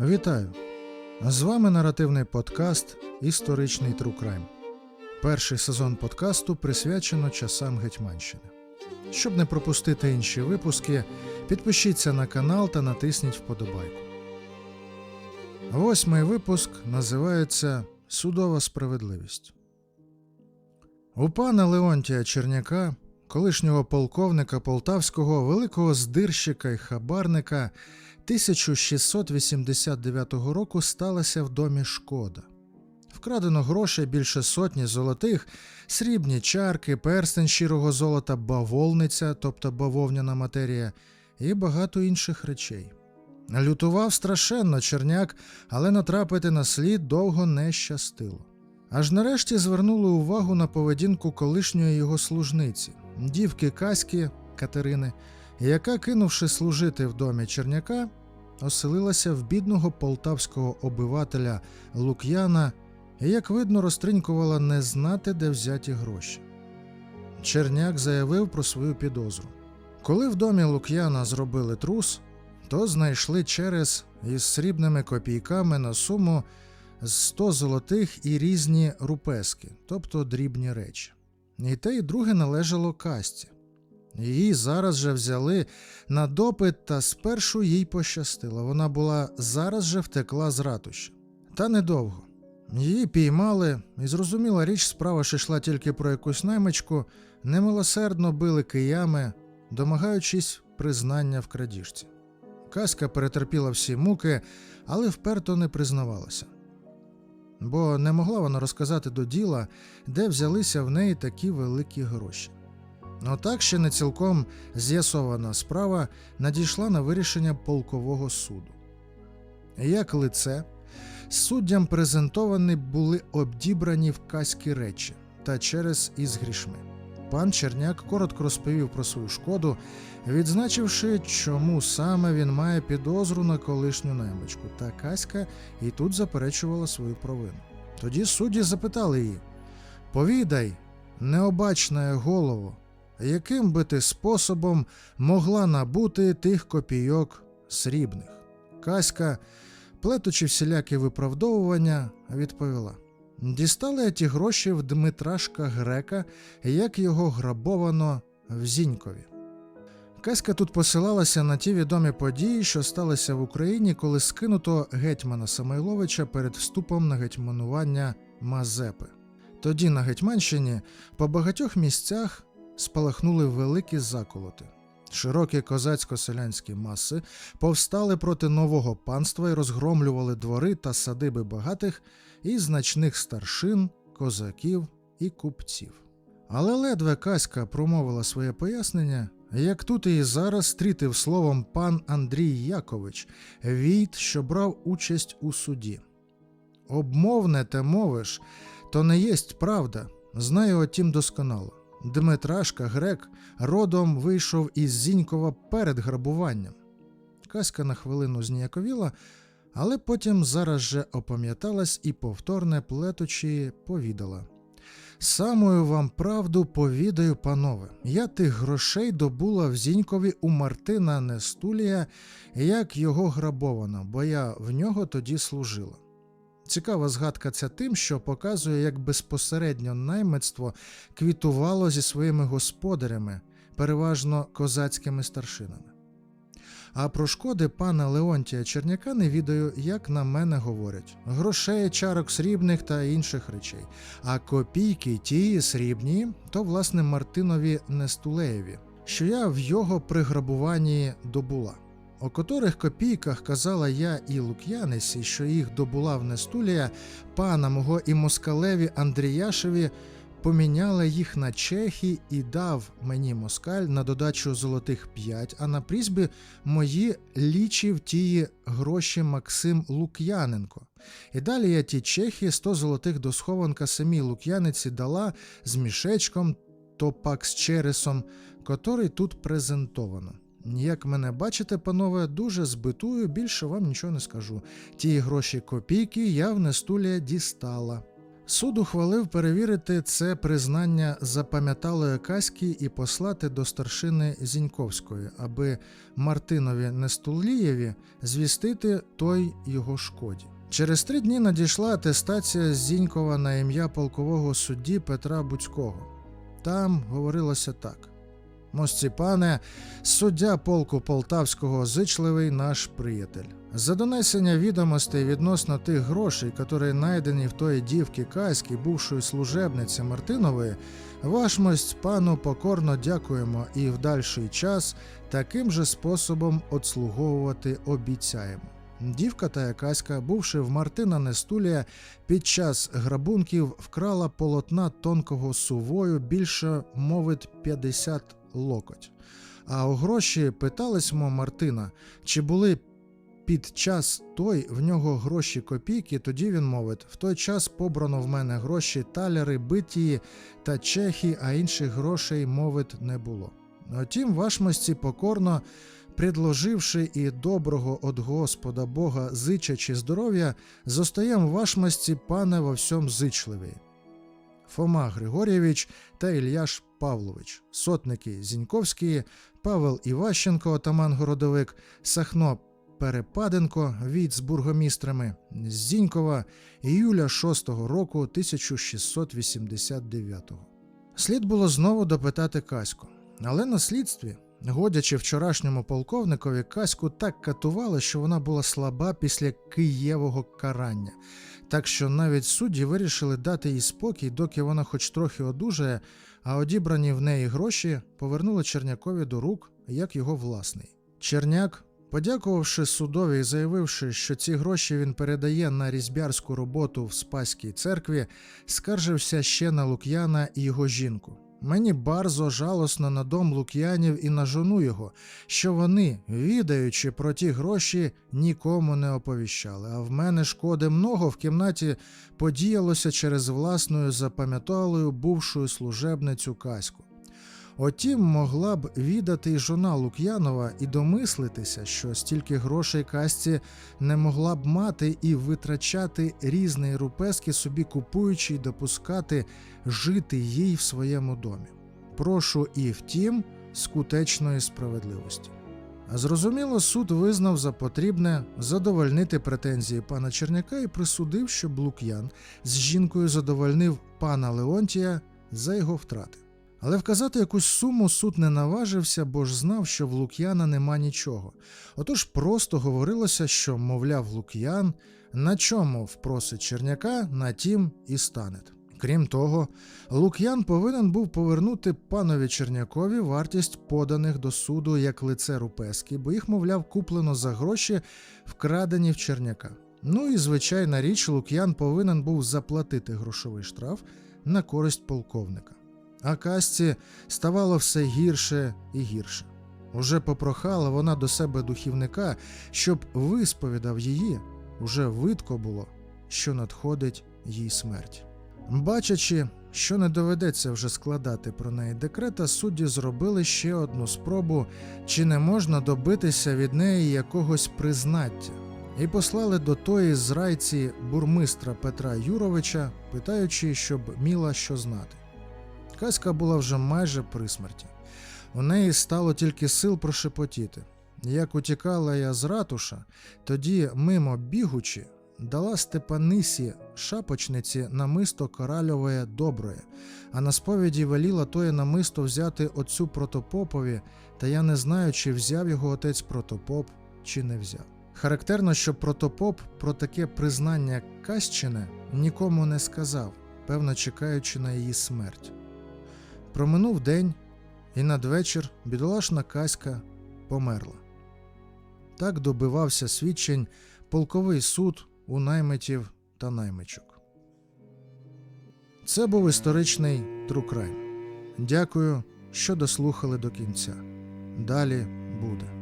Вітаю! З вами наративний подкаст Історичний Crime. Перший сезон подкасту присвячено часам Гетьманщини. Щоб не пропустити інші випуски, підпишіться на канал та натисніть вподобайку. Восьмий випуск називається Судова справедливість. У пана Леонтія Черняка, колишнього полковника полтавського великого здирщика й хабарника, 1689 року сталося в домі шкода. Вкрадено грошей більше сотні золотих, срібні чарки, перстень щирого золота, бавовниця, тобто бавовняна матерія, і багато інших речей. Лютував страшенно черняк, але натрапити на слід довго не щастило. Аж нарешті звернули увагу на поведінку колишньої його служниці, дівки Каськи Катерини, яка, кинувши служити в домі черняка, оселилася в бідного полтавського обивателя Лук'яна і, як видно, розтринькувала не знати, де взяті гроші. Черняк заявив про свою підозру. Коли в домі Лук'яна зробили трус, то знайшли через із срібними копійками на суму з 100 золотих і різні рупески, тобто дрібні речі. І те, і друге належало касті. Її зараз же взяли на допит, та спершу їй пощастило. Вона була зараз же втекла з ратуші. Та недовго. Її піймали, і зрозуміла річ, справа ж йшла тільки про якусь наймичку, немилосердно били киями, домагаючись признання в крадіжці. Каська перетерпіла всі муки, але вперто не признавалася. Бо не могла вона розказати до діла, де взялися в неї такі великі гроші. Отак ще не цілком з'ясована справа надійшла на вирішення полкового суду. Як лице, суддям презентовані були обдібрані в каські речі та через із грішми. Пан Черняк коротко розповів про свою шкоду, відзначивши, чому саме він має підозру на колишню наймичку, та Каська і тут заперечувала свою провину. Тоді судді запитали її: Повідай, необачна голово, яким би ти способом могла набути тих копійок срібних? Каська, плетучи всілякі виправдовування, відповіла: Дістали я ті гроші в Дмитрашка Грека, як його грабовано в Зінькові. Казка тут посилалася на ті відомі події, що сталися в Україні, коли скинуто гетьмана Самойловича перед вступом на гетьманування Мазепи. Тоді на Гетьманщині по багатьох місцях спалахнули великі заколоти. Широкі козацько-селянські маси повстали проти нового панства і розгромлювали двори та садиби багатих і значних старшин, козаків і купців. Але ледве Каська промовила своє пояснення, як тут і зараз стрітив словом пан Андрій Якович, війт, що брав участь у суді. Обмовне те мовиш, то не єсть правда, знаю отім досконало. Дмитрашка Грек родом вийшов із Зінькова перед грабуванням. Каська на хвилину зніяковіла, але потім зараз же опам'яталась і повторне плетучи повідала. Самою вам правду повідаю, панове, я тих грошей добула в Зінькові у Мартина Нестулія, як його грабовано, бо я в нього тоді служила. Цікава згадка ця тим, що показує, як безпосередньо наймицтво квітувало зі своїми господарями, переважно козацькими старшинами. А про шкоди пана Леонтія Черняка не відаю, як на мене говорять: грошей, чарок срібних та інших речей. А копійки ті срібні, то власне Мартинові Нестулеєві, що я в його приграбуванні добула. О котрих копійках казала я і Лук'янесі, що їх добула в Нестулія, пана мого і москалеві Андріяшеві, поміняла їх на чехи і дав мені москаль на додачу золотих п'ять, а на прізьбі мої лічив тії гроші Максим Лук'яненко. І далі я ті чехи 100 золотих до схованка самій Лук'яниці дала з мішечком, то пак з чересом, котрий тут презентовано. Як мене бачите, панове, дуже збитую, більше вам нічого не скажу. Ті гроші копійки я в Нестулія дістала. Суд ухвалив перевірити це признання запам'яталої казки і послати до старшини Зіньковської, аби Мартинові Нестулієві звістити той його шкоді. Через три дні надійшла атестація Зінькова на ім'я полкового судді Петра Буцького. Там говорилося так: Мості пане, суддя полку Полтавського, зичливий наш приятель. За донесення відомостей відносно тих грошей, які знайдені в тої дівки Каськи, бувшої служебниці Мартинової, вашмость пану покорно дякуємо і в дальший час таким же способом отслуговувати обіцяємо. Дівка та Якаська, бувши в Мартина Нестулія, під час грабунків вкрала полотна тонкого сувою більше, мовить, 50 локоть. А у гроші питались мо Мартина, чи були під час той в нього гроші копійки, тоді він мовить: в той час побрано в мене гроші таляри, битії та чехи, а інших грошей, мовить, не було. Отім, вашмості покорно, предложивши і доброго от Господа Бога, зичачи здоров'я, зостаєм вашмості, пане, во всьому зичливий. Фома Григорєвич та Ільяш Павлович, сотники Зіньковські, Павел Іващенко, отаман Городовик, Сахно Перепаденко, від з бургомістрами Зінькова, іюля 6-го року 1689-го. Слід було знову допитати Каську, але на слідстві, годячи вчорашньому полковникові, Каську так катували, що вона була слаба після Києвого карання. Так що навіть судді вирішили дати їй спокій, доки вона хоч трохи одужає, а одібрані в неї гроші повернули Чернякові до рук як його власний. Черняк, подякувавши судові і заявивши, що ці гроші він передає на різьбярську роботу в Спаській церкві, скаржився ще на Лук'яна і його жінку. Мені барзо жалосно на дом Лук'янів і на жону його, що вони, відаючи про ті гроші, нікому не оповіщали. А в мене шкоди много в кімнаті подіялося через власною запам'яталою бувшою служебницю Каську. Отім, могла б відати й жона Лук'янова і домислитися, що стільки грошей касті не могла б мати і витрачати різні рупески собі купуючи й допускати жити їй в своєму домі. Прошу і втім скутечної справедливості. Зрозуміло, суд визнав за потрібне задовольнити претензії пана Черняка і присудив, щоб Лук'ян з жінкою задовольнив пана Леонтія за його втрати. Але вказати якусь суму суд не наважився, бо ж знав, що в Лук'яна нема нічого. Отож просто говорилося, що, мовляв, Лук'ян на чому впросить Черняка, на тім і стане. Крім того, Лук'ян повинен був повернути панові Чернякові вартість поданих до суду як лице рупески, бо їх, мовляв, куплено за гроші, вкрадені в Черняка. Ну і звичайна річ, Лук'ян повинен був заплатити грошовий штраф на користь полковника. А Касті ставало все гірше і гірше. Уже попрохала вона до себе духівника, щоб висповідав її, уже видко було, що надходить їй смерть. Бачачи, що не доведеться вже складати про неї декрета, судді зробили ще одну спробу, чи не можна добитися від неї якогось признаття, і послали до тої зрайці бурмистра Петра Юровича, питаючи, щоб міла що знати. Каська була вже майже при смерті. У неї стало тільки сил прошепотіти. Як утікала я з ратуша, тоді, мимо бігучи, дала Степанисі шапочниці намисто коральове доброє, а на сповіді веліла тоє намисто взяти отцю протопопові, та я не знаю, чи взяв його отець протопоп, чи не взяв. Характерно, що протопоп про таке признання Кащине нікому не сказав, певно чекаючи на її смерть. Проминув день, і надвечір бідолашна Каська померла. Так добивався свідчень полковий суд у наймитів та наймичок. Це був історичний Трукрайм. Дякую, що дослухали до кінця. Далі буде.